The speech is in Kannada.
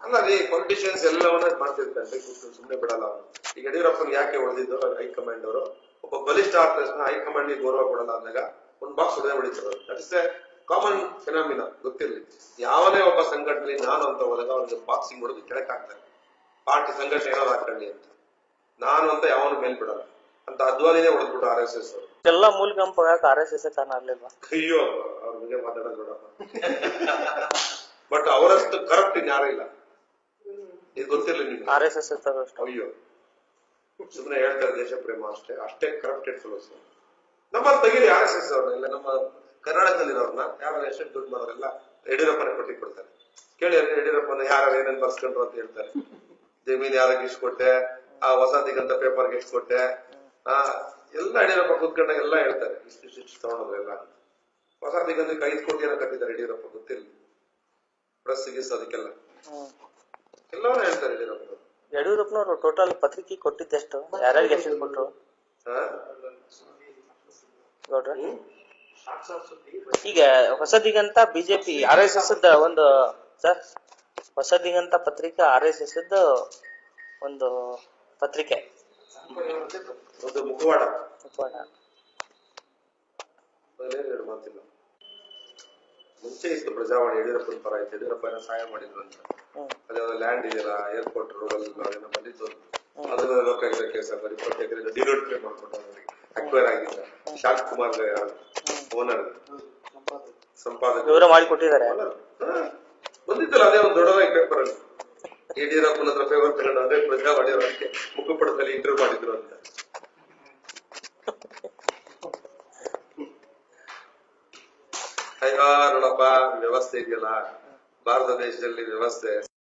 ಅಲ್ಲ ರೀ ಪೊಲಿಟಿಷಿಯನ್ಸ್ ಎಲ್ಲವನ್ನ ಮಾಡ್ತಿರ್ತಾರೆ. ಸುಮ್ಮನೆ ಬಿಡಲ್ಲ ಅವನು ಈಗ ಯಡಿಯೂರಪ್ಪನ್ ಯಾಕೆ ಹೊಡೆದಿದ್ದು ಹೈಕಮಾಂಡ್ ಅವರು? ಒಬ್ಬ ಬಲಿಷ್ಠ ಆರ್ಟಿಸ್ಟ್ ತಕ್ಷಣ ಹೈಕಮಾಂಡ್ ಗೌರವ ಕೊಡಲ್ಲ ಅಂದಾಗ ಒಂದ್ ಬಾಕ್ಸ್ ಹೊಡೆದೇ ಹೊಡಿತಾರೆ that is a common phenomena ಗೊತ್ತಿರಲಿ. ಯಾವನೇ ಒಬ್ಬ ಸಂಘಟನೆ ನಾನು ಅಂತ ಹೋದಾಗ ಅವ್ರಿಗೆ ಬಾಕ್ಸಿಂಗ್ ಹೊಡೆದು ಕೆಳಕ್ ಹಾಕ್ತಾರೆ ಪಾರ್ಟಿ ಸಂಘಟನೆ ಏನಾದ್ರು ಹಾಕೊಳ್ಳಿ ಅಂತ. ನಾನು ಅಂತ ಯಾವನು ಮೇಲ್ ಬಿಡಲ್ಲ. ಅಂತ ಅದ್ವಾನಿನೇ ಹೊಡೆದ್ಬಿಟ್ಟು ಆರ್ ಎಸ್ ಎಸ್ ಅವರು. ಎಲ್ಲ ಮೂಲ ಗಂಪಾಗಕ್ಕೆ ಆರ್ ಎಸ್ ಎಸ್ ಕಾರಣ ಆಗ್ಲಿಲ್ವಾ? ಅಯ್ಯೋ ಅವ್ರ ಬಗ್ಗೆ ಮಾತಾಡೋದು ಬಟ್ ಅವರಷ್ಟು ಕರಪ್ಟ್ ಇನ್ಯಾರೂ ಇಲ್ಲ. ಇದು ಗೊತ್ತಿರಲಿ ನಿಮ್ಗೆ? ಆರ್ ಎಸ್ ಎಸ್ ಅಷ್ಟು. ಅಯ್ಯೋ. ಸುಮ್ಮನೆ ಹೇಳ್ತಾರೆ ದೇಶ ಪ್ರೇಮ ಅಷ್ಟೇ. ಅಷ್ಟೇ ಕರಪ್ಟೆಡ್ ಫೆಲೋಸ್ ನಮ್ಮಲ್ಲಿ ತೆಗೀರಿ ಆರ್ ಎಸ್ ಎಸ್ ಅವ್ರನ್ನೆಲ್ಲ ನಮ್ಮ ಕರ್ನಾಟಕದಲ್ಲಿರೋರ್ನ ಯಾರು ಎಷ್ಟು ದುಡ್ಡು ಮಾಡೋರೆಲ್ಲ ಯಡಿಯೂರಪ್ಪನೇ ಕೊಟ್ಟಿ ಕೊಡ್ತಾರೆ. ಕೇಳಿ ಯಡಿಯೂರಪ್ಪನ ಯಾರು ಏನೇನ್ ಬರ್ಸ್ಕೊಂಡ್ರು ಅಂತ ಹೇಳ್ತಾರೆ. ಜಮೀನ್ ಯಾರಿಗೆ ಇಷ್ಟು ಕೊಟ್ಟೆ ಆ ವಸತಿಗಂತ ಪೇಪರ್ಗೆ ಎಷ್ಟು ಕೊಟ್ಟೆ ಆ ಎಲ್ಲ ಯಡಿಯೂರಪ್ಪ ಕೂತ್ಕೊಂಡಾಗ ಎಲ್ಲ ಹೇಳ್ತಾರೆ. ಇಷ್ಟು ಇಷ್ಟು ಇಷ್ಟು ತಗೊಂಡ್ರು ಎಲ್ಲ ಅಂತ ವಸತಿಗಂತಕ್ಕೆ ಐದು ಕೋಟಿ ಏನೋ ಕಟ್ಟಿದ್ದಾರೆ ಯಡಿಯೂರಪ್ಪ ಗೊತ್ತಿಲ್ಲ. ಪ್ರೆಸ್ ಗಿಸ್ ಅದಕ್ಕೆಲ್ಲ ಎಲ್ಲರೂ ಹೇಳ್ತಾರೆ ಯಡಿಯೂರಪ್ಪ ಯಡಿಯೂರಪ್ಪನವರು ಟೋಟಲ್ ಪತ್ರಿಕೆ ಕೊಟ್ಟಿದ್ದೆಷ್ಟು ಯಾರ್ಯಾರಿಗೆ ಎಷ್ಟು ಕೊಟ್ಟರು? ಈಗ Hosadiganta BJP R S S ಒಂದು ಸರ್ ಹೊಸದಿಗಂತ ಪತ್ರಿಕೆ ಆರ್ ಎಸ್ ಎಸ್ ಒಂದು ಪತ್ರಿಕೆ. ಒಂದು ಮುಖವಾಡ. ಮುಖವಾಡ. ಮುಂಚೆ ಇತ್ತು ಪ್ರಜಾವಾಣಿ ಯಡಿಯೂರಪ್ಪನ ಪರ ಯಡಿಯೂರಪ್ಪ ಸಹಾಯ ಮಾಡಿದ್ರು ಅಂತ. ಅದೇ ಲ್ಯಾಂಡ್ ಇದೆಯಲ್ಲ ಏರ್ಪೋರ್ಟ್ ರೋಡ್ ಅಲ್ಲಿ ಅದೇನೋ ಬಂದಿತ್ತು ಅದನ್ನ ಲೋಕಾಯುಕ್ತ ಕೇಸ್ ಹಾಕೋರು ಇಪ್ಪತ್ತು ಎಕರೆ ಡಿನೋಟಿಫೈ ಮಾಡ್ಕೊಂಡು ಅಕ್ವೈರ್ ಆಗಿದ್ದ ಶಾಂತ್ ಕುಮಾರ್ ಓನರ್ ಸಂಪಾದಕ. ವಿವರ ಮಾಡಿ ಕೊಟ್ಟಿದ್ದಾರೆ. ಬಂದಿತ್ತಲ್ಲ ಅದೇ ಒಂದು ದೊಡ್ಡದಾಗಿ ಪೇಪರ್ ಅಲ್ಲಿ. ಯಡಿಯೂರಪ್ಪನ ಹತ್ರ ಪೇಪರ್ ತಗೊಂಡು ಅದೇ ಪ್ರಜಾವಾಣಿ ಅವರಿಗೆ ಮುಖಪಡದಲ್ಲಿ ಇಂಟರ್ವ್ಯೂ ಮಾಡಿದ್ರು ಅಂತ. ಅಯ್ಯೋ ನೋಡಪ್ಪ ವ್ಯವಸ್ಥೆ ಇದೆಯಲ್ಲ? ಭಾರತ ದೇಶದಲ್ಲಿ ವ್ಯವಸ್ಥೆ.